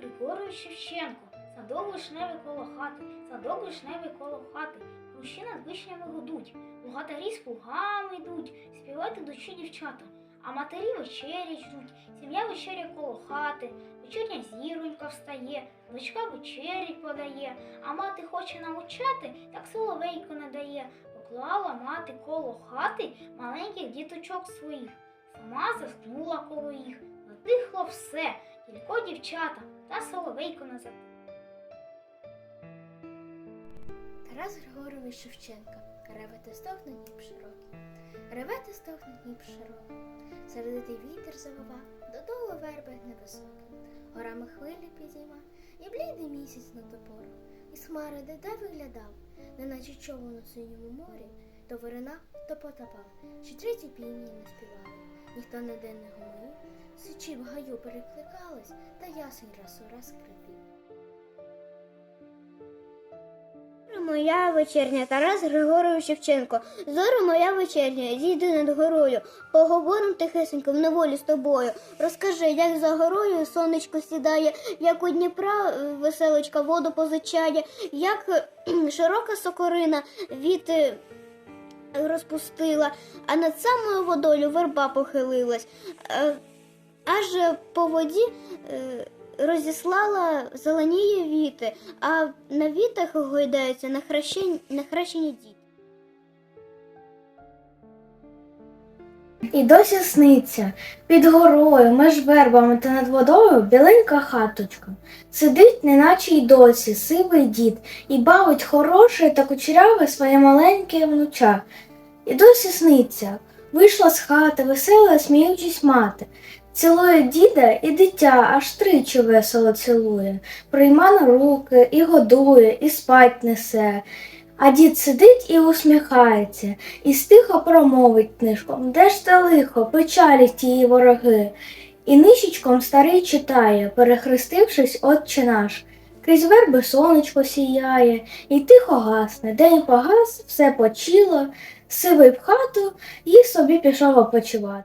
Григорович Шевченко, садок вишневий коло хати, садок вишневий коло хати, Хрущі над вишнями гудуть, плугатарі з плугами йдуть, співати дочі дівчата, а матері вечері ждуть, сім'я вечеря коло хати, вечірня зіронька встає, дочка вечері подає, а мати хоче навчати, так соловейко не дає. Поклала мати коло хати маленьких діточок своїх, сама заснула коло їх, затихло все, тільки дівчата та соловейко не затихло. Тарас Григорович Шевченка. Ревете стогне Дніп широкий. Ревете стогне Дніп широкий. Сердитий вітер завива, додолу верби невисокі. Горами хвилі підійма, і блідий місяць на топору. Із хмари де виглядав, неначе човен у синьому морі, то виринав, то потопав, ще треті півні не співали. Ніхто ніде не гомонів, сичі в гаю перекликались, та ясень раз у раз скрипів. Моя вечерня Тарас Григорович Шевченко. Зоро моя вечерня, зійди над горою. Поговорим тихесенько в неволі з тобою. Розкажи, як за горою сонечко сідає, як у Дніпра е, веселочка воду позичає, як е, широка сокорина від е, розпустила, а над самою водою верба похилилась. Аж по воді е, розіслала зеленіє віти, а на вітах гойдаються нахрещені діти. І досі сниться під горою, меж вербами та над водою біленька хаточка. Сидить, неначе й досі, сивий дід, і бавить хороше та кучеряве своє маленьке внуча. І досі сниться. Вийшла з хати, весела, сміючись мати. Цілує діда і дитя аж тричі весело цілує, прийма на руки, і годує, і спать несе. А дід сидить і усміхається, і стихо промовить книжком, де ж те лихо, печалі тії вороги. І нищечком старий читає, перехрестившись, отче наш. Крізь верби сонечко сіяє, і тихо гасне, день погас, все почило, сивий в хату і собі пішов опочивати.